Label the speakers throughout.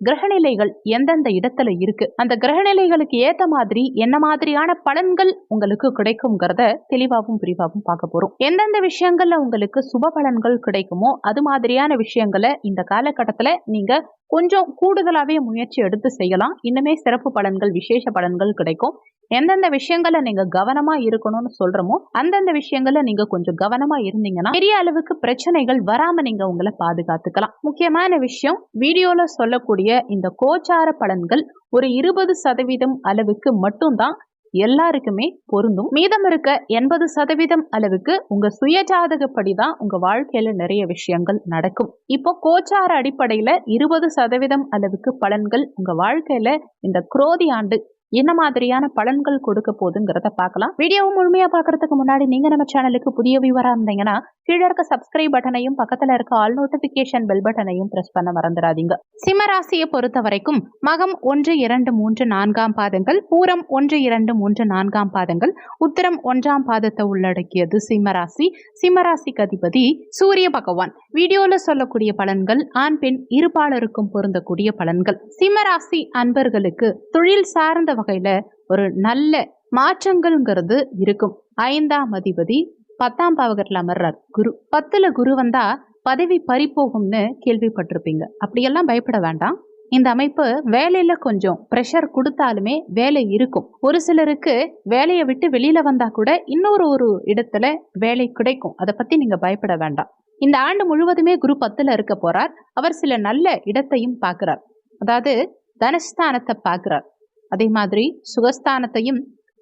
Speaker 1: கிரகநிலைகள் எந்தெந்த இடத்துல இருக்கு? அந்த கிரகநிலைகளுக்கு ஏத்த மாதிரி என்ன மாதிரியான பலன்கள் உங்களுக்கு கிடைக்குங்கிறத தெளிவாகவும் விரிவாகவும் பார்க்க போறோம். எந்தெந்த விஷயங்கள்ல உங்களுக்கு சுப பலன்கள் கிடைக்குமோ அது மாதிரியான விஷயங்களை இந்த காலகட்டத்துல நீங்க கொஞ்சம் கூடுதலாகவே முயற்சி எடுத்து செய்யலாம். இன்னுமே சிறப்பு பலன்கள் விசேஷ பலன்கள் கிடைக்கும். எந்தெந்த விஷயங்களை நீங்க கவனமா இருக்கணும்னு சொல்றோமோ அந்தந்த விஷயங்களை நீங்க கொஞ்சம் கவனமா இருந்தீங்கன்னா பெரிய அளவுக்கு பிரச்சனைகள் வராம நீங்க உங்களை பாதுகாத்துக்கலாம். முக்கியமான விஷயம் வீடியோல சொல்லக்கூடிய இந்த கோச்சார பலன்கள் ஒரு இருபது சதவீதம் அளவுக்கு மட்டும்தான் எல்லாருக்குமே பொருந்தும். மீதம் இருக்க எண்பது சதவீதம் அளவுக்கு உங்க சுயஜாதகப்படி தான் உங்க வாழ்க்கையில நிறைய விஷயங்கள் நடக்கும். இப்போ கோச்சார அடிப்படையில இருபது சதவீதம் அளவுக்கு பலன்கள் உங்க வாழ்க்கையில இந்த குரோதி ஆண்டு என்ன மாதிரியான பலன்கள் கொடுக்க போதுங்கிறத பார்க்கலாம். வீடியோவை முழுமையா பாக்குறதுக்கு முன்னாடி நீங்க நம்ம சேனலுக்கு புதிய வியூவரா இருந்தீங்கன்னா கீழே இருக்க சப்ஸ்கிரைப் பட்டனையும் பக்கத்துல இருக்க ஆல் நோட்டிபிகேஷன் பெல் பட்டனையும் பிரஸ் பண்ண மறந்துடாதீங்க. சிம்மராசியை பொறுத்த வரைக்கும் மகம் ஒன்று இரண்டு மூன்று நான்காம் பாதங்கள் பூரம் ஒன்று இரண்டு மூன்று நான்காம் பாதங்கள் உத்தரம் ஒன்றாம் பாதத்தை உள்ளடக்கியது சிம்மராசி. சிம்மராசிக்கு அதிபதி சூரிய பகவான். வீடியோல சொல்லக்கூடிய பலன்கள் ஆண் பெண் இருபாலருக்கும் பொருந்தக்கூடிய பலன்கள். சிம்மராசி அன்பர்களுக்கு தொழில் சார்ந்த வகையில ஒரு நல்ல மாற்றங்கள்ங்கிறது இருக்கும். ஐந்தாம் அதிபதி பத்தாம் பாவகத்தில் அமர்றார். குரு பத்துல குரு வந்தா பதவி பறிப்போகும்னு கேள்விப்பட்டிருப்பீங்க. அப்படியெல்லாம் பயப்பட வேண்டாம். இந்த அமைப்பு வேலையில கொஞ்சம் ப்ரெஷர் கொடுத்தாலுமே வேலை இருக்கும். ஒரு சிலருக்கு வேலையை விட்டு வெளியில வந்தா கூட இன்னொரு ஒரு இடத்துல வேலை கிடைக்கும். அதை பத்தி நீங்க பயப்பட வேண்டாம். இந்த ஆண்டு முழுவதுமே குரு பத்துல இருக்க போறார். அவர் சில நல்ல இடத்தையும் பார்க்கிறார். அதாவது தனஸ்தானத்தை பார்க்கிறார். அதே மாதிரி சுகஸ்தானத்தையும்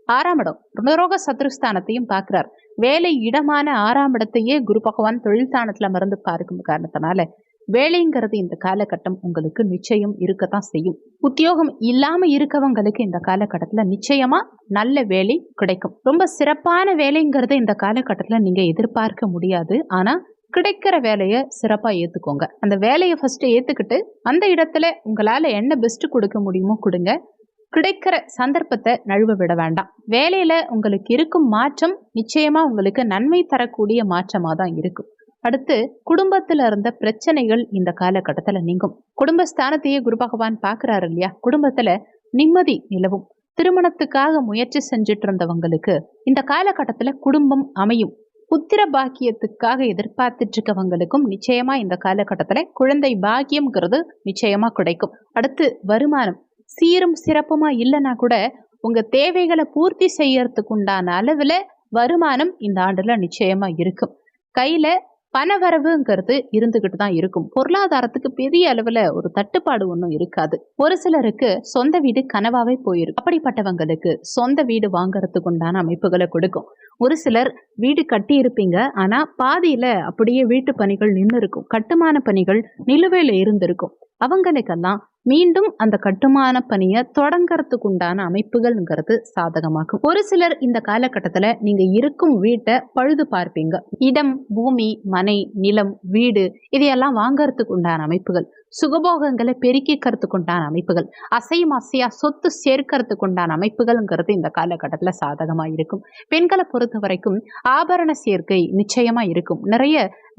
Speaker 1: ஆறாம் இடம் ருணரோக சத்ருஸ்தானத்தையும் பார்க்கிறார். வேலை இடமான ஆறாம் இடத்தையே குரு பகவான் தொழில் ஸ்தானத்துல மறந்து பார்க்கும் காரணத்தினால வேலைங்கிறது இந்த காலகட்டம் உங்களுக்கு நிச்சயம் இருக்கத்தான் செய்யும். உத்தியோகம் இல்லாம இருக்கவங்களுக்கு இந்த காலகட்டத்துல நிச்சயமா நல்ல வேலை கிடைக்கும். ரொம்ப சிறப்பான வேலைங்கிறத இந்த காலகட்டத்துல நீங்க எதிர்பார்க்க முடியாது. ஆனா கிடைக்கிற வேலையை சிறப்பாக ஏற்றுக்கோங்க அந்த வேலையை ஃபஸ்ட்டு ஏற்றுக்கிட்டு அந்த இடத்துல உங்களால் என்ன பெஸ்ட்டு கொடுக்க முடியுமோ கொடுங்க. கிடைக்கிற சந்தர்ப்பத்தை நழுவ விட வேண்டாம். வேலையில உங்களுக்கு இருக்கும் மாற்றம் நிச்சயமா உங்களுக்கு நன்மை தரக்கூடிய மாற்றமா தான் இருக்கும். அடுத்து குடும்பத்துல இருந்த பிரச்சனைகள் இந்த காலகட்டத்துல நீங்கும். குடும்பஸ்தானத்தையே குரு பகவான் பாக்குறாரு இல்லையா? குடும்பத்துல நிம்மதி நிலவும். திருமணத்துக்காக முயற்சி செஞ்சுட்டு இருந்தவங்களுக்கு இந்த காலகட்டத்துல குடும்பம் அமையும். புத்திர பாக்கியத்துக்காக எதிர்பார்த்துட்டு இருக்கவங்களுக்கும் நிச்சயமா இந்த காலகட்டத்துல குழந்தை பாக்கியம்ங்கிறது நிச்சயமா கிடைக்கும். அடுத்து வருமானம். சீரும் சிறப்புமா இல்லைன்னா கூட உங்க தேவைகளை பூர்த்தி செய்யறதுக்கு உண்டான அளவுல வருமானம் இந்த ஆண்டுல நிச்சயமா இருக்கும். கையில பணவரவுங்கிறது இருந்துகிட்டு தான் இருக்கும். பொருளாதாரத்துக்கு பெரிய அளவுல ஒரு தட்டுப்பாடு ஒன்றும் இருக்காது. ஒரு சிலருக்கு சொந்த வீடு கனவாவே போயிருக்கும் அப்படிப்பட்டவங்களுக்கு சொந்த வீடு வாங்குறதுக்கு உண்டான அமைப்புகளை கொடுக்கும். ஒரு சிலர் வீடு கட்டி இருப்பீங்க. ஆனா பாதியில அப்படியே வீட்டு பணிகள் நின்று இருக்கும் கட்டுமான பணிகள் நிலுவையில இருந்திருக்கும். அவங்களுக்கெல்லாம் மீண்டும் அந்த கட்டுமான பணியை தொடங்கறதுக்கு உண்டான அமைப்புகள்ங்கிறது சாதகமாகும் ஒரு சிலர் இந்த காலகட்டத்தில் நீங்க இருக்கும் வீட்டை பழுது பார்ப்பீங்க. இடம் பூமி மனை நிலம் வீடு இதையெல்லாம் வாங்கறதுக்கு உண்டான அமைப்புகள். சுகபோகங்களை பெருக்கிக்கிறதுக்கு உண்டான அமைப்புகள். அசையும் அசையா சொத்து சேர்க்கறதுக்கு உண்டான அமைப்புகள்ங்கிறது இந்த காலகட்டத்தில் சாதகமாக இருக்கும். பெண்களை பொறுத்த வரைக்கும் ஆபரண சேர்க்கை நிச்சயமாக இருக்கும். நிறைய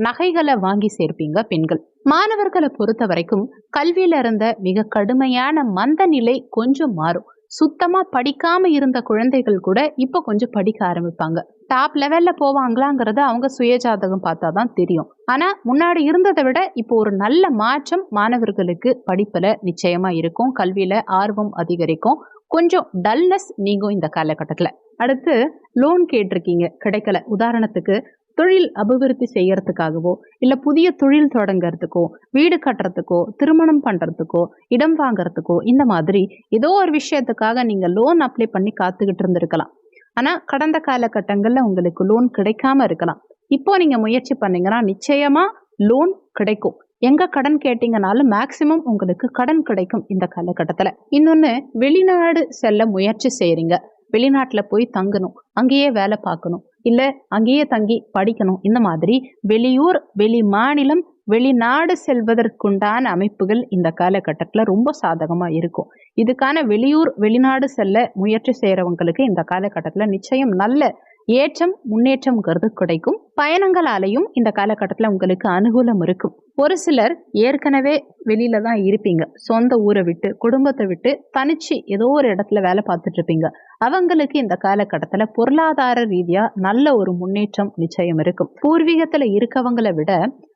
Speaker 1: நகைகளை வாங்கி சேர்ப்பீங்க பெண்கள். மாணவர்களை பொறுத்த வரைக்கும் கல்வியில இருந்த மிக கடுமையான மந்த நிலை கொஞ்சம் மாறும். சுத்தமாக படிக்காம இருந்த குழந்தைகள் கூட இப்போ கொஞ்சம் படிக்க ஆரம்பிப்பாங்க. டாப் லெவல்ல போவாங்களாங்கிறத அவங்க சுயஜாதகம் பார்த்தா தான் தெரியும். ஆனா முன்னாடி இருந்ததை விட இப்போ ஒரு நல்ல மாற்றம் மாணவர்களுக்கு படிப்புல நிச்சயமா இருக்கும். கல்வியில ஆர்வம் அதிகரிக்கும். கொஞ்சம் டல்னஸ் நீங்கும் இந்த காலகட்டத்துல. அடுத்து லோன் கேட்டிருக்கீங்க கிடைக்கல. உதாரணத்துக்கு தொழில் அபிவிருத்தி செய்யறதுக்காகவோ இல்லை புதிய தொழில் தொடங்கிறதுக்கோ வீடு கட்டுறதுக்கோ திருமணம் பண்ணுறதுக்கோ இடம் வாங்குறதுக்கோ இந்த மாதிரி ஏதோ ஒரு விஷயத்துக்காக நீங்கள் லோன் அப்ளை பண்ணி காத்துக்கிட்டு இருந்திருக்கலாம். ஆனால் கடந்த காலகட்டங்களில் உங்களுக்கு லோன் கிடைக்காம இருக்கலாம். இப்போ நீங்கள் முயற்சி பண்ணீங்கன்னா நிச்சயமாக லோன் கிடைக்கும். எங்க கடன் கேட்டீங்கனாலும் மேக்சிமம் உங்களுக்கு கடன் கிடைக்கும் இந்த காலகட்டத்தில். இன்னொன்று வெளிநாடு செல்ல முயற்சி செய்கிறீங்க வெளிநாட்டில் போய் தங்கணும். அங்கேயே வேலை பார்க்கணும். இல்லை அங்கேயே தங்கி படிக்கணும். இந்த மாதிரி வெளியூர் வெளி மாநிலம் வெளிநாடு செல்வதற்குண்டான அமைப்புகள் இந்த காலகட்டத்தில் ரொம்ப சாதகமாக இருக்கும். இதுக்கான வெளியூர் வெளிநாடு செல்ல முயற்சி செய்கிறவங்களுக்கு இந்த காலகட்டத்தில் நிச்சயம் நல்ல ஏற்றம் முன்னேற்றம்ங்கிறது கிடைக்கும். பயணங்களாலையும் இந்த காலகட்டத்தில் உங்களுக்கு அனுகூலம் இருக்கும். ஒரு சிலர் ஏற்கனவே வெளியில தான் இருப்பீங்க. சொந்த ஊரை விட்டு குடும்பத்தை விட்டு தனிச்சு ஏதோ ஒரு இடத்துல வேலை பார்த்துட்டு இருப்பீங்க. அவங்களுக்கு இந்த காலகட்டத்தில் பொருளாதார ரீதியாக நல்ல ஒரு முன்னேற்றம் நிச்சயம் இருக்கும். பூர்வீகத்தில் இருக்கவங்களை விட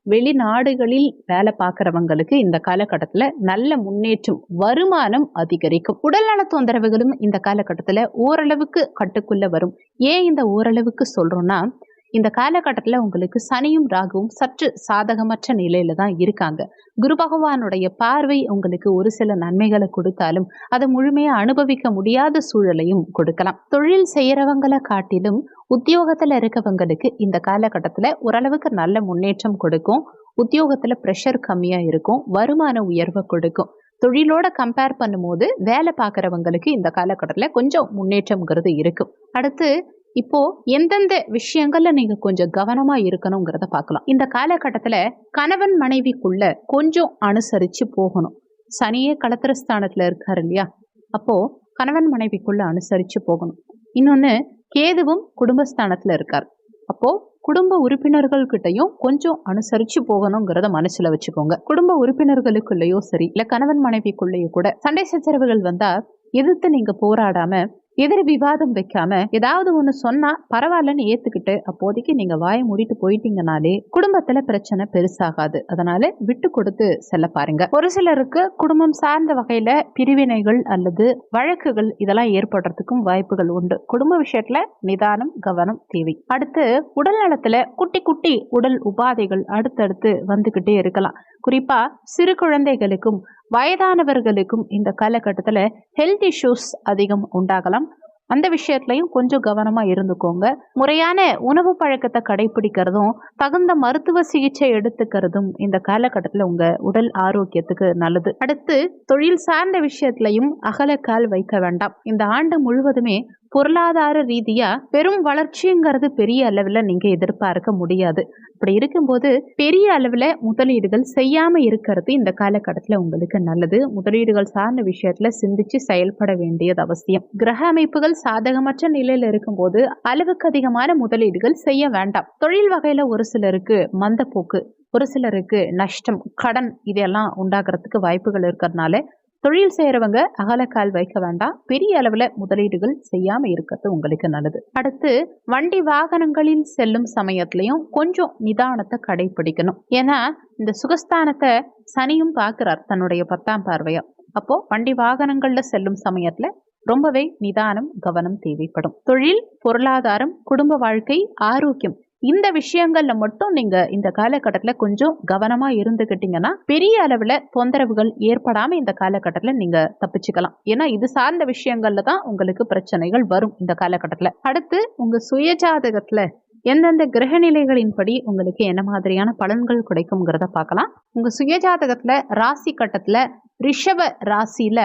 Speaker 1: வெளிநாடுகளில் வேலை பார்க்குறவங்களுக்கு இந்த காலகட்டத்தில் நல்ல முன்னேற்றம் வருமானம் அதிகரிக்கும். உடல்நல தொந்தரவுகளும் இந்த காலகட்டத்தில் ஓரளவுக்கு கட்டுக்குள்ள வரும். ஏன் இந்த ஓரளவுக்கு சொல்றோம்னா இந்த காலகட்டத்தில் உங்களுக்கு சனியும் ராகுவும் சற்று சாதகமற்ற நிலையில தான் இருக்காங்க. குரு பகவானுடைய பார்வை உங்களுக்கு ஒரு சில நன்மைகளை கொடுத்தாலும் அதை முழுமையாக அனுபவிக்க முடியாத சூழலையும் கொடுக்கலாம். தொழில் செய்கிறவங்களை காட்டிலும் உத்தியோகத்தில் இருக்கவங்களுக்கு இந்த காலகட்டத்தில் ஓரளவுக்கு நல்ல முன்னேற்றம் கொடுக்கும். உத்தியோகத்தில் ப்ரெஷர் கம்மியாக இருக்கும். வருமான உயர்வை கொடுக்கும். தொழிலோட கம்பேர் பண்ணும்போது வேலை பார்க்குறவங்களுக்கு இந்த காலகட்டத்தில் கொஞ்சம் முன்னேற்றம்ங்கிறது இருக்கும். அடுத்து இப்போ எந்தெந்த விஷயங்கள்ல நீங்க கொஞ்சம் கவனமா இருக்கணுங்கிறத பார்க்கலாம். இந்த காலகட்டத்துல கணவன் மனைவிக்குள்ள கொஞ்சம் அனுசரிச்சு போகணும். சனியே களத்திர ஸ்தானத்துல இருக்காரு இல்லையா? அப்போ கணவன் மனைவிக்குள்ள அனுசரிச்சு போகணும். இன்னொன்னு கேதுவும் குடும்பஸ்தானத்துல இருக்கார். அப்போ குடும்ப உறுப்பினர்கள் கிட்டையும் கொஞ்சம் அனுசரிச்சு போகணுங்கிறத மனசுல வச்சுக்கோங்க. குடும்ப உறுப்பினர்களுக்குள்ளேயோ சரி இல்ல கணவன் மனைவிக்குள்ளேயோ கூட சண்டை சச்சரவுகள் வந்தா எதிர்த்து நீங்க போராடாம எதிர் விவாதம் வைக்காம ஏதாவது ஒன்று சொன்னா பரவாயில்லன்னு ஏத்துக்கிட்டு அப்போதைக்கு நீங்க வாயை மூடிட்டு போயிட்டீங்கனாலே குடும்பத்துல பிரச்சனை பெருசாகாது. அதனால விட்டு கொடுத்து செல்ல பாருங்க. ஒரு சிலருக்கு குடும்பம் சார்ந்த வகையில பிரிவினைகள் அல்லது வழக்குகள் இதெல்லாம் ஏற்படுறதுக்கும் வாய்ப்புகள் உண்டு. குடும்ப விஷயத்துல நிதானம் கவனம் தேவை. அடுத்து உடல் நலத்துல குட்டி குட்டி உடல் உபாதைகள் அடுத்தடுத்து வந்துகிட்டே இருக்கலாம். குறிப்பாக சிறு குழந்தைகளுக்கும் வயதானவர்களுக்கும் இந்த காலகட்டத்தில் ஹெல்த் இஷ்யூஸ் அதிகம் உண்டாகலாம். அந்த விஷயத்துலையும் கொஞ்சம் கவனமாக இருந்துக்கோங்க. முறையான உணவு பழக்கத்தை கடைபிடிக்கிறதும் தகுந்த மருத்துவ சிகிச்சை எடுத்துக்கிறதும் இந்த காலகட்டத்தில் உங்கள் உடல் ஆரோக்கியத்துக்கு நல்லது. அடுத்து தொழில் சார்ந்த விஷயத்துலையும் அகலக்கால் வைக்க வேண்டாம். இந்த ஆண்டு முழுவதுமே பொருளாதார ரீதியாக பெரும் வளர்ச்சிங்கிறது பெரிய அளவில் நீங்கள் எதிர்பார்க்க முடியாது. அப்படி இருக்கும்போது பெரிய அளவில் முதலீடுகள் செய்யாமல் இருக்கிறது இந்த காலகட்டத்தில் உங்களுக்கு நல்லது. முதலீடுகள் சார்ந்த விஷயத்தில் சிந்திச்சு செயல்பட வேண்டியது அவசியம். கிரக அமைப்புகள் சாதகமற்ற நிலையில் இருக்கும்போது அளவுக்கு அதிகமான முதலீடுகள் செய்ய வேண்டாம். தொழில் வகையில் ஒரு சிலருக்கு மந்தப்போக்கு ஒரு சிலருக்கு நஷ்டம் கடன் இதெல்லாம் உண்டாகிறதுக்கு வாய்ப்புகள் இருக்கிறதுனால தொழில் செய்கிறவங்க அகலக்கால் வைக்க வேண்டாம். பெரிய அளவில் முதலீடுகள் செய்யாமல் இருக்கிறது உங்களுக்கு நல்லது. அடுத்து வண்டி வாகனங்களில் செல்லும் சமயத்துலையும் கொஞ்சம் நிதானத்தை கடைபிடிக்கணும். ஏன்னா இந்த சுகஸ்தானத்தை சனியும் பார்க்குறார் தன்னுடைய பத்தாம் பார்வையா. அப்போ வண்டி வாகனங்களில் செல்லும் சமயத்தில் ரொம்பவே நிதானம் கவனம் தேவைப்படும். தொழில் பொருளாதாரம் குடும்ப வாழ்க்கை ஆரோக்கியம் இந்த விஷயங்கள்ல மட்டும் நீங்க இந்த காலகட்டத்தில் கொஞ்சம் கவனமா இருந்துகிட்டீங்கன்னா பெரிய அளவுல தொந்தரவுகள் ஏற்படாம இந்த காலகட்டத்தில் நீங்க தப்பிச்சுக்கலாம். ஏன்னா இது சார்ந்த விஷயங்கள்ல தான் உங்களுக்கு பிரச்சனைகள் வரும் இந்த காலகட்டத்தில். அடுத்து உங்க சுயஜாதகத்துல எந்தெந்த கிரக நிலைகளின்படி உங்களுக்கு என்ன மாதிரியான பலன்கள் கிடைக்குங்கிறத பார்க்கலாம். உங்க சுயஜாதகத்துல ராசி கட்டத்துல ரிஷப ராசியில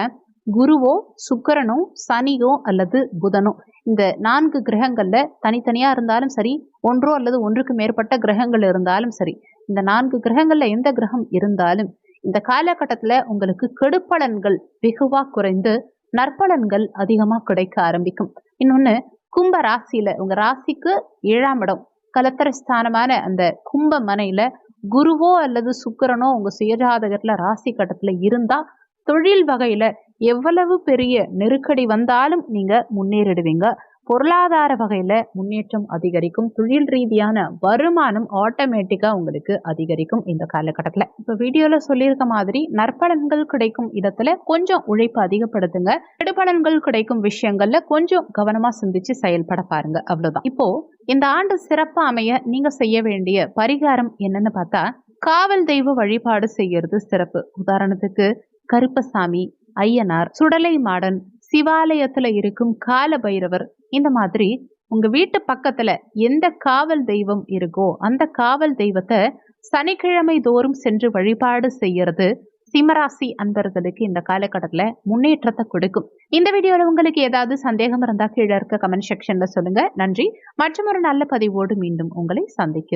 Speaker 1: குருவோ சுக்கரனோ சனியோ அல்லது புதனோ. இந்த நான்கு கிரகங்கள்ல தனித்தனியா இருந்தாலும் சரி ஒன்றோ அல்லது ஒன்றுக்கு மேற்பட்ட கிரகங்கள் இருந்தாலும் சரி இந்த நான்கு கிரகங்கள்ல எந்த கிரகம் இருந்தாலும் இந்த காலகட்டத்துல உங்களுக்கு கெடுப்பலன்கள் வெகுவா குறைந்து நற்பலன்கள் அதிகமா கிடைக்க ஆரம்பிக்கும். இன்னொன்னு கும்ப ராசியில உங்க ராசிக்கு ஏழாம் இடம் கலத்தரஸ்தானமான அந்த கும்ப மனையில குருவோ அல்லது சுக்கரனோ உங்க சுயஜாதகத்துல ராசி கட்டத்துல இருந்தா தொழில் வகையில எவ்வளவு பெரிய நெருக்கடி வந்தாலும் நீங்க முன்னேறிடுவீங்க. பொருளாதார வகையில முன்னேற்றம் அதிகரிக்கும். தொழில் ரீதியான வருமானம் ஆட்டோமேட்டிக்கா உங்களுக்கு அதிகரிக்கும் இந்த காலகட்டத்தில். இப்போ வீடியோல சொல்லியிருக்க மாதிரி நற்பலன்கள் கிடைக்கும் இடத்துல கொஞ்சம் உழைப்பு அதிகப்படுத்துங்க. கெடுபலன்கள் கிடைக்கும் விஷயங்கள்ல கொஞ்சம் கவனமா சிந்திச்சு செயல்பட பாருங்க. அவ்வளவுதான். இப்போ இந்த ஆண்டு சிறப்பாக அமைய நீங்க செய்ய வேண்டிய பரிகாரம் என்னன்னு பார்த்தா காவல் தெய்வ வழிபாடு செய்யறது சிறப்பு. உதாரணத்துக்கு கருப்பசாமி ஐயனார் சுடலை மாடன் சிவாலயத்துல இருக்கும் கால பைரவர் இந்த மாதிரி உங்க வீட்டு பக்கத்துல எந்த காவல் தெய்வம் இருக்கோ அந்த காவல் தெய்வத்தை சனிக்கிழமை தோறும் சென்று வழிபாடு செய்யறது சிம்மராசி அன்பர்களுக்கு இந்த காலகட்டத்தில் முன்னேற்றத்தை கொடுக்கும். இந்த வீடியோல உங்களுக்கு ஏதாவது சந்தேகம் இருந்தா கீழே இருக்க கமெண்ட் செக்ஷன்ல சொல்லுங்க. நன்றி. மற்றும் ஒரு நல்ல பதிவோடு மீண்டும் உங்களை சந்திக்கிறோம்.